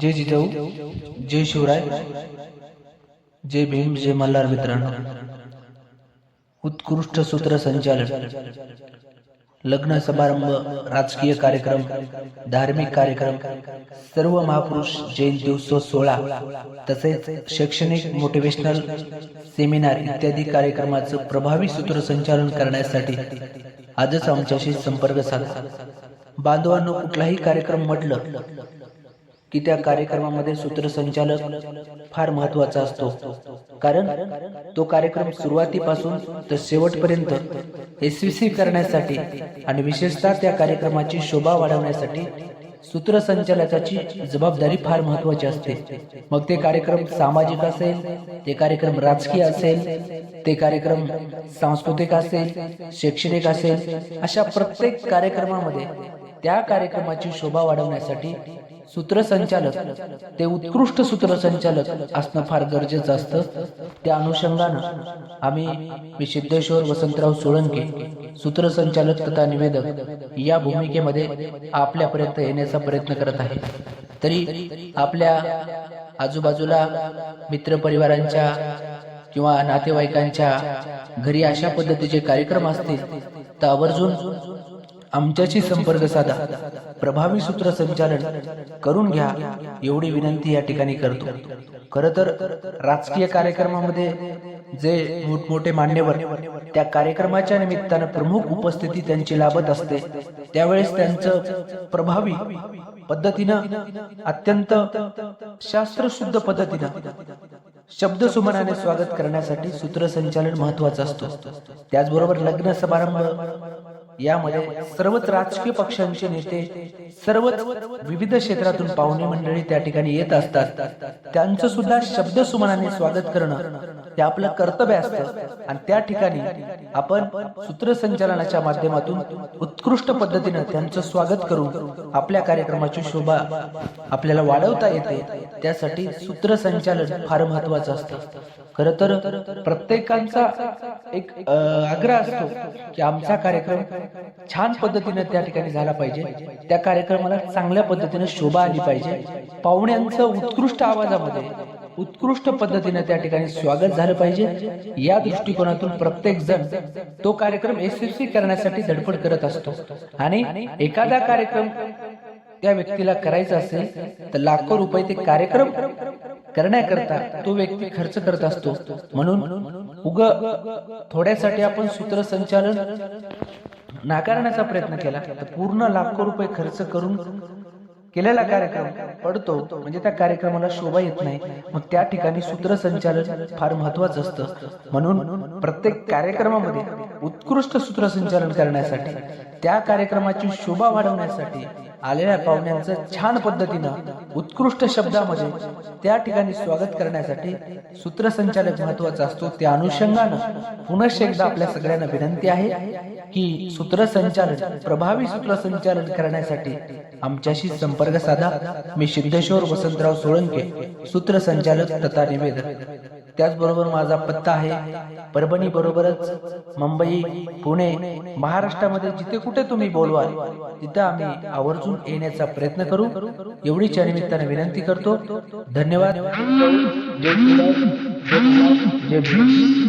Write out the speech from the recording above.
जय जिजाऊ जय शिवराय जय भीम जय मल्हार मित्रांनो. उत्कृष्ट सूत्रसंचालन लग्न समारंभ राजकीय कार्यक्रम धार्मिक कार्यक्रम सर्व महापुरुष जयंती उत्सव सोहळा तसेच शैक्षणिक मोटिवेशनल सेमिनार इत्यादी कार्यक्रमाचं प्रभावी सूत्रसंचालन करण्यासाठी आजच आमच्याशी संपर्क साधा. बांधवांनो कुठलाही कार्यक्रम म्हटलं की त्या कार्यक्रमामध्ये सूत्रसंचालक फार महत्त्वाचा असतो. कारण तो कार्यक्रम सुरुवातीपासून तर शेवटपर्यंत यशस्वी करण्यासाठी आणि विशेषतः त्या कार्यक्रमाची शोभा वाढवण्यासाठी सूत्रसंचालकाची जबाबदारी फार महत्वाची असते. मग ते कार्यक्रम सामाजिक असेल ते कार्यक्रम राजकीय असेल ते कार्यक्रम सांस्कृतिक असेल शैक्षणिक असेल अशा प्रत्येक कार्यक्रमामध्ये त्या कार्यक्रमाची शोभा वाढवण्यासाठी सूत्रसंचालक ते उत्कृष्ट सूत्रसंचालक असणं फार गरजेचं असतं. त्या अनुषंगानं आम्ही मी सिद्धेश्वर वसंतराव सोळंके सूत्रसंचालक तथा निवेदक या भूमिकेमध्ये आपल्यापर्यंत येण्याचा प्रयत्न करत आहे. तरी आपल्या आजूबाजूला मित्रपरिवारांच्या किंवा नातेवाईकांच्या घरी अशा पद्धतीचे कार्यक्रम असतील तर आवर्जून आमच्याशी संपर्क साधा. प्रभावी सूत्रसंचालन करून घ्या. एवढी विनंती या ठिकाणी करतो. खर तर राजकीय कार्यक्रमामध्ये जे मोठमोठे मान्यवर त्या कार्यक्रमाच्या निमित्तानं प्रमुख उपस्थिती त्यांची लाभत असते त्यावेळेस त्यांचं प्रभावी पद्धतीनं अत्यंत शास्त्रशुद्ध पद्धतीनं शब्द सुमनाने स्वागत करण्यासाठी सूत्रसंचालन महत्वाचं असतो. त्याचबरोबर लग्न समारंभ यामध्ये सर्वच राजकीय पक्षांचे नेते सर्वच विविध क्षेत्रातून पाहुणे मंडळी त्या ठिकाणी येत असतात. त्यांचं सुद्धा शब्द सुमनाने स्वागत करणं ते आपलं कर्तव्य असतं. आणि त्या ठिकाणी आपण सूत्रसंचालनाच्या माध्यमातून उत्कृष्ट पद्धतीनं त्यांचं स्वागत करून आपल्या कार्यक्रमाची शोभा आपल्याला वाढवता येते. त्यासाठी सूत्रसंचालन फार महत्वाचं असतं. खर तर प्रत्येकांचा एक आग्रह असतो की आमचा कार्यक्रम छान पद्धतीने त्या ठिकाणी झाला पाहिजे. त्या कार्यक्रमाला चांगल्या पद्धतीने शोभा आली पाहिजे. पाहुण्यांचं उत्कृष्ट आवाजामध्ये उत्कृष्ट पद्धतीने त्या ठिकाणी स्वागत झालं पाहिजे. या दृष्टिकोनातून प्रत्येक जण तो कार्यक्रम यशस्वी करण्यासाठी धडपड करत असतो. आणि एखादा कार्यक्रम त्या व्यक्तीला करायचा असेल तर लाखो रुपये ते कार्यक्रम करण्याकरता तो व्यक्ती खर्च करत असतो. म्हणून उग थोड्यासाठी आपण सूत्रसंचालन नाकारण्याचा प्रयत्न केला तर पूर्ण लाखो रुपये खर्च करून केलेला कार्यक्रम पडतो म्हणजे त्या कार्यक्रमाला शोभा येत नाही. मग त्या ठिकाणी सूत्रसंचालन फार महत्वाचं असतं. म्हणून प्रत्येक कार्यक्रमामध्ये उत्कृष्ट सूत्रसंचालन करण्यासाठी त्या कार्यक्रमाची शोभा वाढवण्यासाठी आलेल्या पाहुण्यांचं छान पद्धतीनं उत्कृष्ट शब्दामध्ये त्या ठिकाणी स्वागत करण्यासाठी सूत्रसंचालक महत्त्वाचा असतो. त्या अनुषंगानं पुनश्च एकदा आपल्या सगळ्यांना विनंती आहे की सूत्रसंचालन प्रभावी सूत्रसंचालन करण्यासाठी आमच्याशी संपर्क साधा. मी सिद्धेश्वर वसंतराव सोळंके सूत्रसंचालक तथा निवेदक. त्याचबरोबर माझा पत्ता आहे परभणी बरोबरच मुंबई पुणे महाराष्ट्रामध्ये जिथे कुठे तुम्ही बोलवाल तिथं आम्ही आवर्जून येण्याचा प्रयत्न करू. एवढीच या निमित्ताने विनंती करतो. धन्यवाद. जय जय भीम.